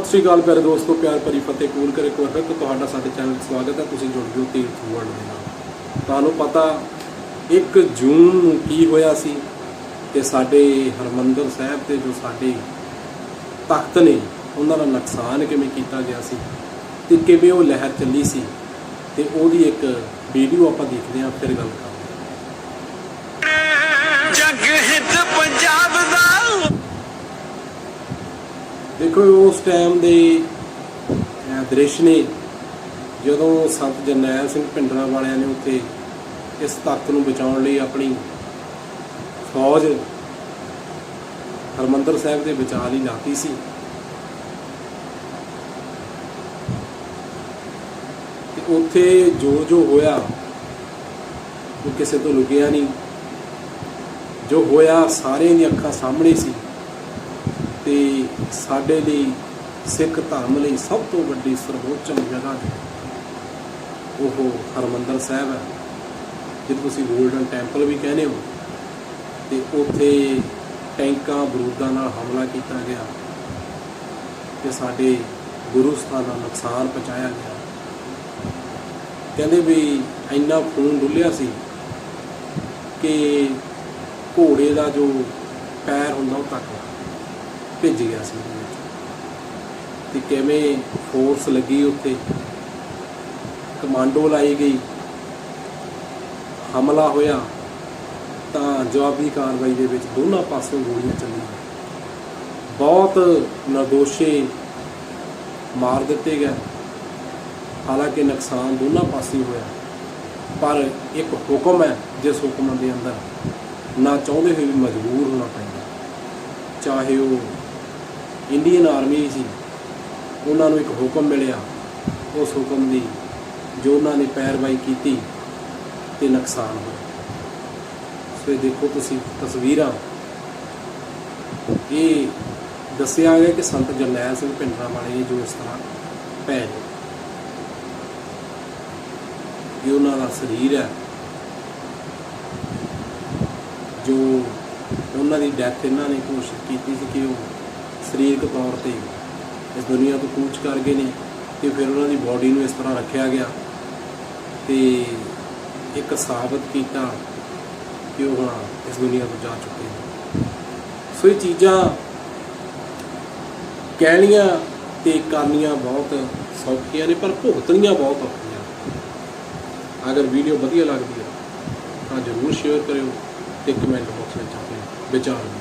ਸਤਿ ਸ਼੍ਰੀ ਅਕਾਲ ਪਿਆਰੇ ਦੋਸਤੋ, ਪਿਆਰ ਭਰੀ ਫਤਿਹ ਕਬੂਲ ਕਰੇ ਇੱਕ ਵਾਰ ਫਿਰ ਤੁਹਾਡਾ ਸਾਡੇ ਚੈਨਲ ਸਵਾਗਤ ਹੈ। ਤੁਸੀਂ ਜੁੜ ਗਏ ਤੀਰਥ ਵਰਲਡ ਦੇ ਨਾਲ। ਤੁਹਾਨੂੰ ਪਤਾ 1 ਜੂਨ ਨੂੰ ਕੀ ਹੋਇਆ ਸੀ ਤੇ ਸਾਡੇ ਹਰਮੰਦਰ ਸਾਹਿਬ ਤੇ ਜੋ ਸਾਡੇ ਤਖਤ ਨੇ, ਉਹਨਾਂ ਦਾ ਨੁਕਸਾਨ ਕਿਵੇਂ ਕੀਤਾ ਗਿਆ ਸੀ ਤੇ ਕਿਵੇਂ ਉਹ ਲਹਿਰ ਚੱਲੀ ਸੀ ਤੇ ਉਹਦੀ ਇੱਕ ਵੀਡੀਓ ਆਪਾਂ ਦੇਖਦੇ ਹਾਂ, ਫਿਰ ਗੱਲ ਦੇਖੋ ਉਸ ਟਾਈਮ ਦੇ ਦ੍ਰਿਸ਼ ਨੇ ਜਦੋਂ ਸੰਤ ਜਰਨੈਲ ਸਿੰਘ ਪਿੰਡਰਾ ਵਾਲਿਆਂ ਨੇ ਉੱਥੇ ਇਸ ਤੱਤ ਨੂੰ ਬਚਾਉਣ ਲਈ ਆਪਣੀ ਫੌਜ ਹਰਮੰਦਰ ਸਾਹਿਬ ਦੇ ਬਚਾ ਲਈ ਲਾਤੀ ਸੀ। ਤੇ ਉੱਥੇ ਜੋ ਜੋ ਹੋਇਆ, ਉਹ ਕਿਸੇ ਤੋਂ ਲੁਕਿਆ ਨਹੀਂ। ਜੋ ਹੋਇਆ, ਸਾਰਿਆਂ ਦੀਆਂ ਅੱਖਾਂ ਸਾਹਮਣੇ ਸੀ। ਤੇ ਸਾਡੇ ਲਈ, ਸਿੱਖ ਧਰਮ ਲਈ ਸਭ ਤੋਂ ਵੱਡੀ ਸਰਵੋੱਚ ਜਗ੍ਹਾ ਹੈ। ਉਹ ਹਰਮੰਦਰ ਸਾਹਿਬ ਹੈ, ਜਿਹਨੂੰ ਤੁਸੀਂ 골ਡਨ ਟੈਂਪਲ ਵੀ ਕਹਿੰਦੇ ਹੋ। ਤੇ ਉੱਥੇ ਟੈਂਕਾਂ, ਬਰੂਦਾਂ ਨਾਲ ਹਮਲਾ ਕੀਤਾ ਗਿਆ। ਤੇ ਸਾਡੇ ਗੁਰੂ ਸਥਾਨ ਦਾ ਨੁਕਸਾਨ ਪਹੁੰਚਾਇਆ ਗਿਆ। ਕਹਿੰਦੇ ਵੀ ਇੰਨਾ ਖੂਨ ਡੁੱਲਿਆ ਸੀ ਕਿ ਘੋੜੇ ਦਾ ਜੋ ਪੈਰ ਹੁੰਦਾ ਉਹ ਤੱਕ ਭਿੱਜ ਗਿਆ ਸੀ ਉਹਦੇ ਤੇ ਕਿਵੇਂ ਫੋਰਸ ਲੱਗੀ ਉੱਥੇ? ਕਮਾਂਡੋ ਲਾਈ ਗਈ। ਹਮਲਾ ਹੋਇਆ। ਤਾਂ ਜਵਾਬੀ ਕਾਰਵਾਈ ਦੇ ਵਿੱਚ ਦੋਨਾਂ ਪਾਸੋਂ ਗੋਲੀਆਂ ਚੱਲੀਆਂ। ਬਹੁਤ ਨਿਰਦੋਸ਼ੇ ਮਾਰ ਦਿੱਤੇ ਗਏ। ਹਾਲਾਂਕਿ ਨੁਕਸਾਨ ਦੋਨਾਂ ਪਾਸੇ ਹੋਇਆ। ਪਰ ਇੱਕ ਹੁਕਮ ਹੈ ਜਿਸ ਹੁਕਮ ਦੇ ਅੰਦਰ ਨਾ ਚਾਹੁੰਦੇ ਹੋਏ ਵੀ ਮਜਬੂਰ ਹੋਣਾ ਪੈਂਦਾ। ਚਾਹੇ ਉਹ ਇੰਡੀਅਨ ਆਰਮੀ ਸੀ। ਉਹਨਾਂ ਨੂੰ ਇੱਕ ਹੁਕਮ ਮਿਲਿਆ। ਉਸ ਹੁਕਮ ਦੀ ਜੋ ਉਹਨਾਂ ਨੇ ਪੈਰਵਾਈ ਕੀਤੀ ਤੇ ਨੁਕਸਾਨ ਹੋਇਆ। ਸੋ ਦੇਖੋ ਤੁਸੀਂ ਤਸਵੀਰਾਂ। ਇਹ ਦੱਸਿਆ ਗਿਆ ਕਿ ਸੰਤ ਜਰਨੈਲ ਸਿੰਘ ਪਿੰਡਰਾ ਵਾਲੇ ਨੇ ਜੋ ਇਸ ਤਰ੍ਹਾਂ ਪੈ ਗਏ ਇਹ ਉਹਨਾਂ ਦਾ ਸਰੀਰ ਹੈ। ਜੋ ਉਹਨਾਂ ਦੀ ਡੈਥ ਇਹਨਾਂ ਨੇ ਕੋਸ਼ਿਸ਼ ਕੀਤੀ ਸੀ ਕਿ ਉਹ ਸਰੀਰਕ ਤੌਰ ਤੇ ਇਸ ਦੁਨੀਆ ਤੋਂ ਕੂਚ ਕਰ ਗਏ ਨੇ ਤੇ ਫਿਰ ਉਹਨਾਂ ਦੀ ਬਾਡੀ ਨੂੰ ਇਸ ਤਰ੍ਹਾਂ ਰੱਖਿਆ ਗਿਆ ਤੇ ਇੱਕ ਸਾਬਤ ਕੀਤਾ ਕਿ ਉਹ ਹੁਣ ਇਸ ਦੁਨੀਆ ਤੋਂ ਜਾ ਚੁੱਕੇ ਨੇ। ਸੋ ਇਹ ਚੀਜ਼ਾਂ ਕਹਿਣੀਆਂ ਤੇ ਕਰਨੀਆਂ ਬਹੁਤ ਸੌਖੀਆਂ ਨੇ, ਪਰ ਭੁਗਤਣੀਆਂ ਬਹੁਤ ਔਖੀਆਂ ਅਗਰ ਵੀਡੀਓ ਵਧੀਆ ਲੱਗਦੀ ਹੈ, ਤਾਂ ਜਰੂਰ ਸ਼ੇਅਰ ਕਰਿਓ ਤੇ ਕਮੈਂਟ ਬਾਕਸ ਵਿੱਚ ਆਪਣੇ ਵਿਚਾਰ ਦਿਓ